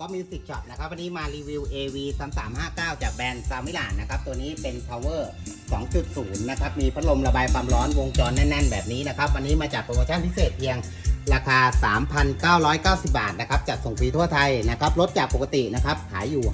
ก็มิวสิกช็อปนะครับ วันนี้มารีวิว AV 3359 จากแบรนด์ซามิลานนะครับ ตัวนี้เป็น Power 2.0 นะครับ มีพัดลมระบายความร้อนวงจรแน่น ๆ แบบนี้นะครับ วันนี้มาจากโปรโมชั่นพิเศษเพียงราคา 3,990 บาทนะครับ จัดส่งฟรีทั่วไทยนะครับ ลดจากปกตินะครับ ขายอยู่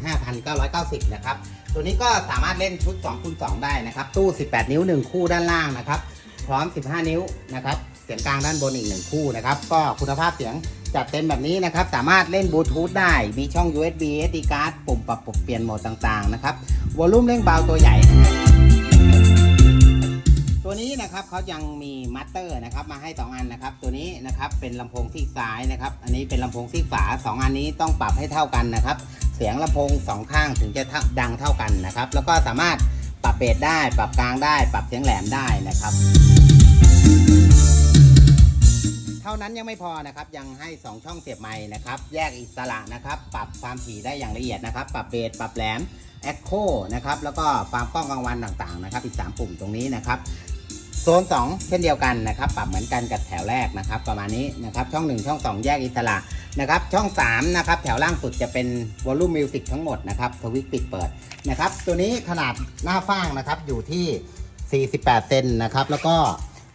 5,990 นะครับ ตัวนี้ก็สามารถเล่นชุด2คูณ2ได้นะครับ ตู้ 18 นิ้ว 1 คู่ด้านล่างนะครับ พร้อม 15 นิ้วนะครับ เสียงกลางด้านบนอีก 1 คู่นะครับ ก็คุณภาพเสียง จัดเต็มแบบนี้นะครับ สามารถเล่นบลูทูธได้ มีช่อง USB SD card ปุ่มปรับปรับเปลี่ยนโหมดต่างๆนะครับวอลลุ่มเร่งเบาตัวใหญ่ ตัวนี้นะครับเขายังมีมัตเตอร์นะครับมาให้ 2 อันนะครับ ตัวนี้นะครับเป็นลำโพงซีกซ้ายนะครับ อันนี้เป็นลำโพงซีกขวา2 อันนี้ต้องปรับให้เท่ากันนะครับ เสียงลำโพงสองข้างถึงจะดังเท่ากันนะครับ แล้วก็สามารถปรับเบสได้ ปรับกลางได้ ปรับเสียงแหลมได้นะครับ นั้นยังไม่พอนะครับ ยังให้ 2 ช่องเสียบไม้นะครับ แยกอิสระนะครับ ปรับความถี่ได้อย่างละเอียดนะครับ ปรับเบสปรับแหลมแอคโคนะครับ แล้วก็ความกล้องกลางวันต่างๆนะครับ อีก 3 ปุ่มตรงนี้นะครับ โซน 2 เช่นเดียวกันนะครับ ปรับเหมือนกันกับแถวแรกนะครับ ประมาณนี้นะครับ ช่อง 1 ช่อง 2 แยกอิสระนะครับ ช่อง3นะครับ แถวล่างสุดจะเป็นวอลลุ่มมิวสิกทั้งหมดนะครับสวิตช์ปิดเปิดนะครับ ตัวนี้ขนาดหน้าฟ้างนะครับ อยู่ที่ 48 เซนนะครับ แล้วก็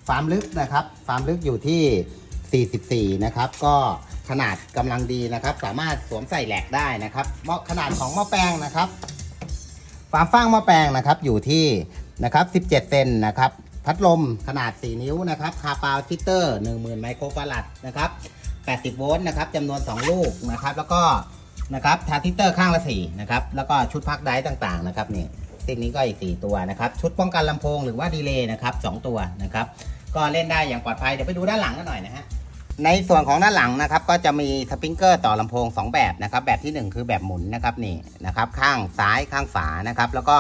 ความลึกนะครับ ความลึกอยู่ที่ 44 นะครับ ก็ขนาดกำลังดีนะครับ สามารถสวมใส่แหลกได้นะครับหม้อขนาดของหม้อแปลงนะครับความฟ้างหม้อแปลงนะครับอยู่ที่นะครับ17 เซนนะครับ พัดลมขนาด 4 นิ้วนะครับคาปาวชิตเตอร์ 10,000 ไมโครฟารัดนะครับ80 โวลต์นะครับจำนวน 2 ลูกนะครับ แล้วก็นะครับทาร์ทิเตอร์ข้างละ4นะครับ แล้วก็ชุดพักไดร์ต่างๆนะครับนี่สิ่งนี้ก็อีก 4 ตัวนะครับ ชุดป้องกันลำโพงหรือว่าดีเลย์นะครับ 2 ตัวนะครับ ก็เล่นได้อย่างปลอดภัย เดี๋ยวไปดูด้านหลังกันหน่อยนะฮะ ในส่วนของด้านหลังนะครับ ก็จะมีสปริงเกอร์ต่อลำโพง 2 แบบนะครับ แบบที่ 1 คือแบบหมุนนะครับนี่นะครับ ข้างซ้ายข้างฝานะครับ แล้วก็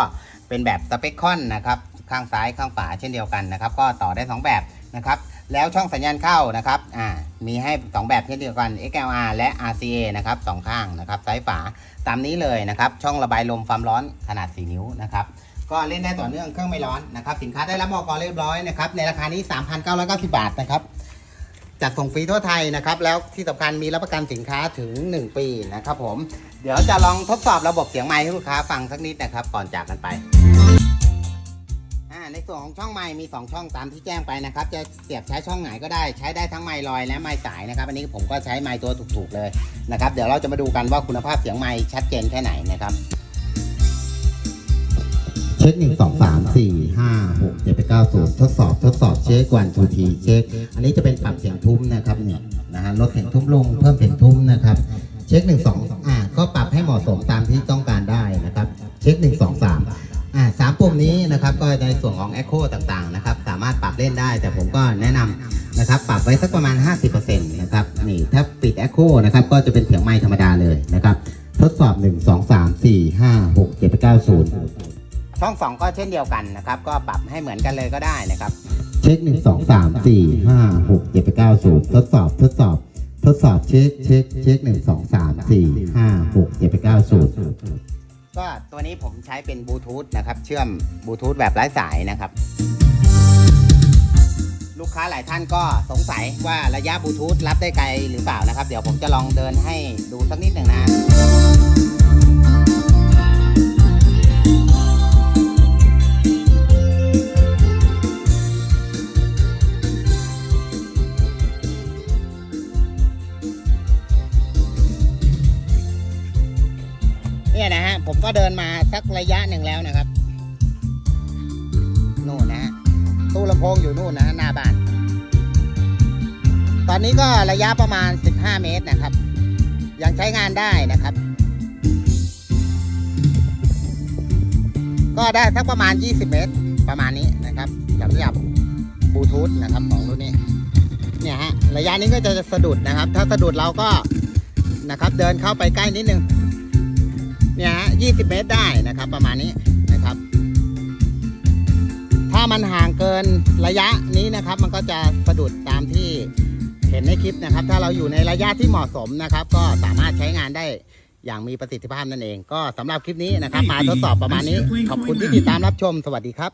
เป็นแบบสเปคคอนนะครับ ข้างซ้ายข้างฝาเช่นเดียวกันนะครับ ก็ต่อได้ 2 แบบนะครับ แล้วช่องสัญญาณเข้านะครับอ่ามีให้ 2 แบบเช่นเดียวกัน XLR และ RCA นะครับสองข้างนะครับซ้ายฝาตามนี้เลยนะครับ ช่องระบายลมความร้อนขนาด 4 นิ้วนะครับก็เล่นได้ต่อเนื่องเครื่องไม่ร้อนนะครับ สินค้าได้รับมอกเรียบร้อยนะครับในราคานี้ 3,990 บาทนะครับ จัดส่งฟรีทั่วไทยนะครับ แล้วที่สำคัญมีรับประกันสินค้าถึง 1 ปีนะครับผม เดี๋ยวจะลองทดสอบระบบเสียงไมค์ให้ลูกค้าฟังสักนิดนะครับ ก่อนจากกันไป ในส่วนของช่องไมค์มี 2 ช่องตามที่แจ้งไปนะครับ จะเสียบใช้ช่องไหนก็ได้ ใช้ได้ทั้งไมค์ลอยและไมค์สายนะครับ อันนี้ผมก็ใช้ไมค์ตัวถูกๆเลยนะครับ เดี๋ยวเราจะมาดูกันว่าคุณภาพเสียงไมค์ชัดเจนแค่ไหนนะครับเช็คหนึ่งสองสามสี่ห้าหกเจ็ดแปดเก้าศูนย์ทดสอบทดสอบ เช็ควันทูทีเช็ค อันนี้จะเป็นปรับเสียงทุ้มนะครับเนี่ยนะฮะลดเสียงทุ้มลงเพิ่มเสียงทุ้มนะครับเช็คหนึ่งสองอ่าก็ปรับให้เหมาะสมตามที่ต้องการได้นะครับเช็คหนึ่งสองสามอ่าสามปุ่มนี้นะครับก็ในส่วนของ Echo ต่างๆนะครับสามารถปรับเล่นได้ แต่ผมก็แนะนำนะครับปรับไว้สักประมาณ 50%นะครับนี่ถ้าปิด Echo นะครับก็จะเป็นเสียงไมค์ธรรมดาเลยนะครับทดสอบ 1 2 3 4 5 6 7 8 9 0 ช่อง2ก็เช่นเดียวกันนะครับ ก็ปรับให้เหมือนกันเลยก็ได้นะครับ เช็คหนึ่งสองสามสี่ห้าหกเจ็ดแปดเก้าศูนย์ทดสอบทดสอบ ทดสอบเช็คเช็คเช็คหนึ่งสองสามสี่ห้าหกเจ็ดแปดเก้าศูนย์ก็ตัวนี้ผมใช้เป็นบลูทูธนะครับ เชื่อมบลูทูธแบบไร้สายนะครับ ลูกค้าหลายท่านก็สงสัยว่าระยะบลูทูธรับได้ไกลหรือเปล่านะครับ เดี๋ยวผมจะลองเดินให้ดูสักนิดหนึ่งนะ เนี่ยนะฮะผมก็เดินมาสักระยะหนึ่งแล้วนะครับนู่นนะฮะตู้ลำโพงอยู่นู่นนะฮะหน้าบ้าน ตอนนี้ก็ระยะประมาณ 15 เมตรนะครับ ยังใช้งานได้นะครับ ก็ได้สักประมาณ 20 เมตรประมาณนี้นะครับสำหรับบลูทูธนะครับของรุ่นนี้เนี่ยฮะระยะนี้ก็จะสะดุดนะครับ ถ้าสะดุดเราก็นะครับ เดินเข้าไปใกล้นิดนึง เนี่ยฮะ20เมตรได้นะครับ ประมาณนี้นะครับ ถ้ามันห่างเกินระยะนี้นะครับ มันก็จะสะดุดตามที่เห็นในคลิปนะครับ ถ้าเราอยู่ในระยะที่เหมาะสมนะครับ ก็สามารถใช้งานได้อย่างมีประสิทธิภาพนั่นเอง ก็สำหรับคลิปนี้นะครับ มาทดสอบประมาณนี้ ขอบคุณที่ติดตามรับชม สวัสดีครับ